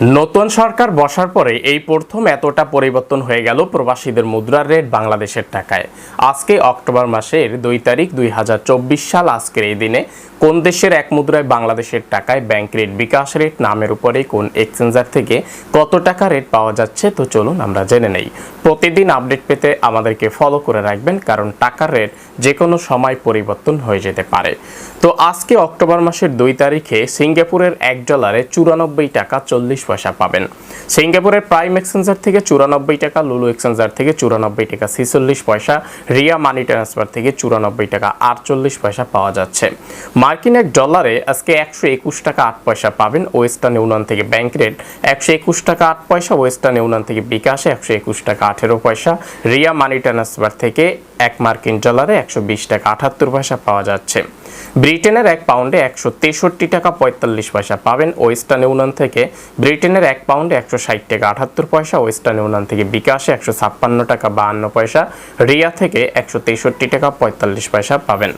নতুন সরকার বসার পরে এই প্রথম এতটা পরিবর্তন হয়ে গেল প্রবাসীদের মুদ্রার রেট বাংলাদেশের টাকায়। আজকে অক্টোবর মাসের দুই তারিখ দুই হাজার চব্বিশ সাল আজকের এই দিনে কোন দেশের এক মুদ্রায় বাংলাদেশের টাকায় ব্যাংক রেট, বিকাশ রেট, নামের উপরে কোন এক্সচেঞ্জার থেকে কত টাকা রেট পাওয়া যাচ্ছে, তো চলুন আমরা জেনে নেই। প্রতিদিন আপডেট পেতে আমাদেরকে ফলো করে রাখবেন, কারণ টাকার রেট যে কোনো সময় পরিবর্তন হয়ে যেতে পারে। তো আজকে অক্টোবর মাসের দুই তারিখে সিঙ্গাপুরের এক ডলারে চুরানব্বই টাকা চল্লিশ পয়সা পাবেন। সিঙ্গাপুরের প্রাইম এক্সচেঞ্জার থেকে চুরানব্বই টাকা, লুলু এক্সচেঞ্জার থেকে চুরানব্বই টাকা, ছিচল্লিশ পয়সা, রিয়া মানি ট্রান্সফার থেকে চুরানব্বই টাকা, আটচল্লিশ পয়সা পাওয়া যাচ্ছে। মার্কিন এক ডলারে আজকে একশো একুশ টাকা আট পয়সা পাবেন ওয়েস্টার্ন ইউনিয়ন থেকে ব্যাংক রেট। একশো একুশ টাকা আট পয়সা, ওয়েস্টার্ন ইউনিয়ন থেকে বিকাশে একশো একুশ টাকা আঠেরো পয়সা। রিয়া মানি ট্রান্সফার থেকে এক মার্কিন ডলারে একশো বিশ টাকা আটাত্তর পয়সা পাওয়া যাচ্ছে। ব্রিটেনের এক পাউন্ডে একশো তেষট্টি টাকা পঁয়তাল্লিশ পয়সা পাবেন ওয়েস্টার্ন ইউনিয়ন থেকে। ব্রিটেনের এক পাউন্ডে একশো ষাট টাকা, আটাত্তর পয়সা, ওয়েস্টার্ন ইউনিয়ন থেকে বিকাশে একশো ছাপ্পান্ন টাকা, বাহান্ন পয়সা, রিয়া থেকে একশো তেষট্টি টাকা, পঁয়তাল্লিশ পয়সা পাবেন।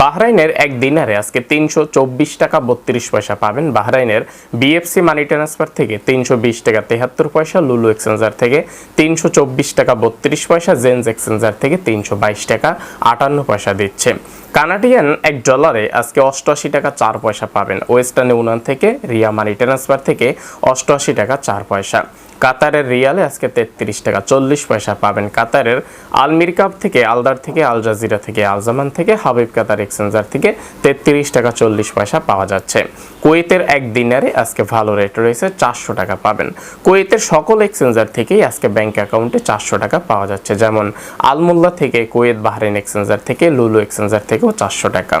বাহরাইনের এক দিনারে আজকে তিনশো চব্বিশ টাকা, বত্রিশ পয়সা পাবেন। বাহরাইনের বিএফসি মানি ট্রান্সফার থেকে তিনশো বিশ টাকা, তেহাত্তর পয়সা, লুলু এক্সচেঞ্জার থেকে তিনশো চব্বিশ টাকা, বত্রিশ পয়সা জেন্স এক্সচেঞ্জার থেকে তিনশো বাইশ টাকা, আটান্ন পয়সা দিচ্ছে। কানাডিয়ান এক ডলারে আজকে অষ্টআশি টাকা, চার পয়সা পাবেন। ওয়েস্টার্ন ইউনিয়ন থেকে, রিয়া মানি ট্রান্সফার থেকে অষ্টআশি টাকা চার পয়সা। কাতারের রিয়ালে আজকে তেত্রিশ টাকা চল্লিশ পয়সা পাবেন কাতারের আলমির কাপ থেকে আলদার থেকে আল জাজিরা থেকে আলজামান থেকে হাবিব কাতার এক্সচেঞ্জার থেকে তেত্রিশ টাকা চল্লিশ পয়সা পাওয়া যাচ্ছে। কুয়েতের এক দিনারে আজকে ভালো রেট রয়েছে, চারশো টাকা পাবেন। কুয়েতের সকল এক্সচেঞ্জার থেকেই আজকে ব্যাংক অ্যাকাউন্টে চারশো টাকা পাওয়া যাচ্ছে। যেমন আলমুল্লা থেকে কুয়েত বাহরেন এক্সচেঞ্জার থেকে, লুলু এক্সচেঞ্জার থেকেও চারশো টাকা।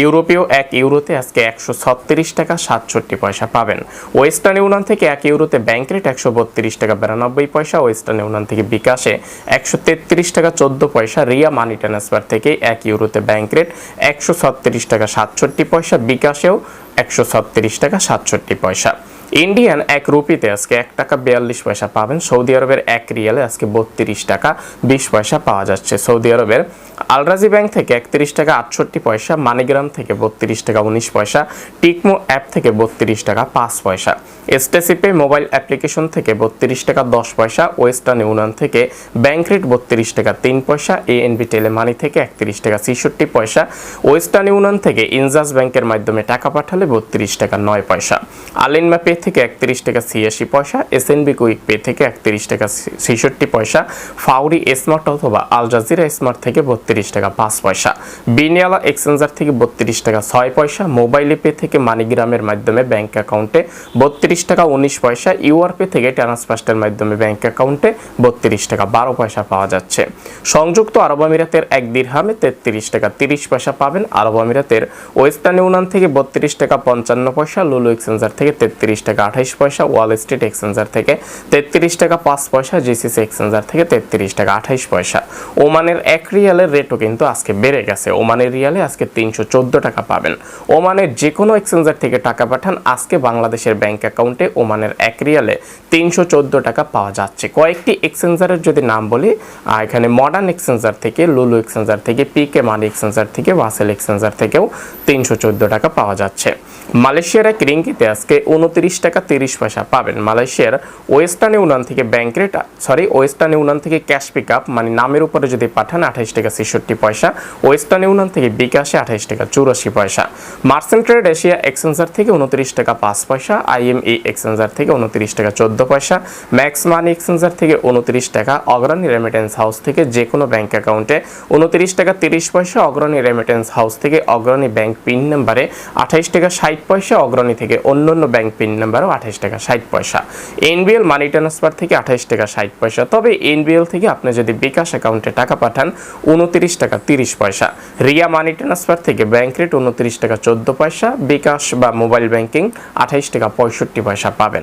ইউরোপীয় এক ইউরোতে আজকে একশো ছত্রিশ টাকা সাতষট্টি পয়সা পাবেন। ওয়েস্টার্ন ইউনিয়ন থেকে এক ইউরোতে ব্যাংক রেট একশো বত্রিশ টাকা বিরানব্বই পয়সা ওয়েস্টার্ন ইউনিয়ন থেকে বিকাশে একশো তেত্রিশ টাকা চোদ্দ পয়সা, রিয়া মানি ট্রান্সফার থেকে এক ইউরোতে ব্যাংক রেট একশো ছত্রিশ টাকা সাতষট্টি পয়সা, বিকাশেও একশো ছত্রিশ টাকা সাতষট্টি পয়সা। ইন্ডিয়ান এক রুপিতে আজকে এক টাকা বিয়াল্লিশ পয়সা পাবেন। সৌদি আরবের এক রিয়ালে আজকে বত্রিশ টাকা বিশ পয়সা পাওয়া যাচ্ছে। সৌদি আরবের আলরাজি ব্যাংক থেকে একত্রিশ টাকা আটষট্টি পয়সা, মানিগ্রাম থেকে বত্রিশ টাকা উনিশ পয়সা, টিকমো অ্যাপ থেকে বত্রিশ টাকা পাঁচ পয়সা, এসটেসিপে মোবাইল অ্যাপ্লিকেশন থেকে বত্রিশ টাকা দশ পয়সা, ওয়েস্টার্ন ইউনিয়ন থেকে ব্যাংক রেট বত্রিশ টাকা তিন পয়সা, এএনবি টেলিমানি থেকে একত্রিশ টাকা ছেষট্টি পয়সা, ওয়েস্টার্ন ইউনিয়ন থেকে ইনজাস ব্যাংকের মাধ্যমে টাকা পাঠালে বত্রিশ টাকা নয় পয়সা। আলিনমা পে থেকে একত্রিশ টাকা ছিয়াশি পয়সা এসএনবি কুইক পে থেকে একত্রিশ টাকা ছেষট্টি পয়সা ফাউরি স্মার্ট অথবা আল জাজিরা স্মার্ট থেকে বত্রিশ টাকা পাঁচ পয়সা বিনিয়ালা এক্সচেঞ্জার থেকে বত্রিশ টাকা ছয় পয়সা মোবাইল পে থেকে মানিগ্রামের মাধ্যমে ব্যাংক অ্যাকাউন্টে বত্রিশ টাকা উনিশ পয়সা ইউআর পে থেকে ট্রান্সফার্স্টের মাধ্যমে ব্যাংক অ্যাকাউন্টে বত্রিশ টাকা বারো পয়সা পাওয়া যাচ্ছে। সংযুক্ত আরব আমিরাতের এক দিরহামে তেত্রিশ টাকা তিরিশ পয়সা পাবেন। আরব আমিরাতের ওয়েস্টার্ন ইউনিয়ন থেকে বত্রিশ টাকা পঞ্চান্ন পয়সা, লুলু এক্সচেঞ্জার থেকে তেত্রিশ টাকা আঠাইশ পয়সা ওয়াল স্ট্রিট এক্সচেঞ্জার থেকে তেত্রিশ টাকা পাঁচ পয়সা জিসিসি এক্সচেঞ্জার থেকে তেত্রিশ টাকা আঠাইশ পয়সা। ওমানের এক রিয়ালের রেটও কিন্তু আজকে বেড়ে গেছে। ওমানের রিয়ালে আজকে তিনশো চোদ্দ টাকা পাবেন। ওমানের যে কোনো এক্সচেঞ্জার থেকে টাকা পাঠান, আজকে বাংলাদেশের ব্যাংক অ্যাকাউন্টে ওমানের এক রিয়ালে তিনশো চোদ্দ টাকা পাওয়া যাচ্ছে। কয়েকটি এক্সচেঞ্জারের যদি নাম বলি এখানে মডার্ন এক্সচেঞ্জার থেকে লুলু এক্সচেঞ্জার থেকে পিকে মানি এক্সচেঞ্জার থেকে ওয়াসেল এক্সচেঞ্জার থেকেও তিনশো চোদ্দ টাকা পাওয়া যাচ্ছে। মালয়েশিয়ার এক রিঙ্গিতে আজকে উনত্রিশ টাকা তিরিশ পয়সা পাবেন। মালয়েশিয়ার ওয়েস্টার্ন ইউনিয়ন থেকে bank rate, sorry, Western Union থেকে ক্যাশ পিক আপ মানে নামের উপরে যদি পাঠান আঠাইশ টাকা ছেষট্টি পয়সা, ওয়েস্টার্ন ইউনিয়ন থেকে বিকাশে আঠাইশ টাকা চুরাশি পয়সা। মার্সেন্ট ট্রেড এশিয়া এক্সচেঞ্জার থেকে উনত্রিশ টাকা পাঁচ পয়সা, আইএমই এক্সচেঞ্জার থেকে উনত্রিশ টাকা চোদ্দ পয়সা, ম্যাক্স মানি এক্সচেঞ্জার থেকে উনত্রিশ টাকা, অগ্রণী রেমিটেন্স হাউস থেকে যে কোনো ব্যাংক অ্যাকাউন্টে উনত্রিশ টাকা তিরিশ পয়সা, অগ্রণী রেমিটেন্স হাউস থেকে অগ্রণী ব্যাংক পিন নাম্বারে আঠাইশ টাকা ষাট পয়সা, অগ্রণী থেকে অন্য অন্য ব্যাংক পিন নাম্বারও আঠাইশ টাকা ষাট পয়সা। এনবিএল মানি ট্রান্সফার থেকে আঠাইশ টাকা ষাট পয়সা। তবে এনবিএল থেকে আপনি যদি বিকাশ অ্যাকাউন্টে টাকা পাঠান, উনত্রিশ টাকা তিরিশ পয়সা। রিয়া মানি ট্রান্সফার থেকে ব্যাংক রেট উনত্রিশ টাকা চোদ্দ পয়সা। বিকাশ বা মোবাইল ব্যাংকিং আঠাইশ টাকা পঁয়ষট্টি পয়সা পাবেন।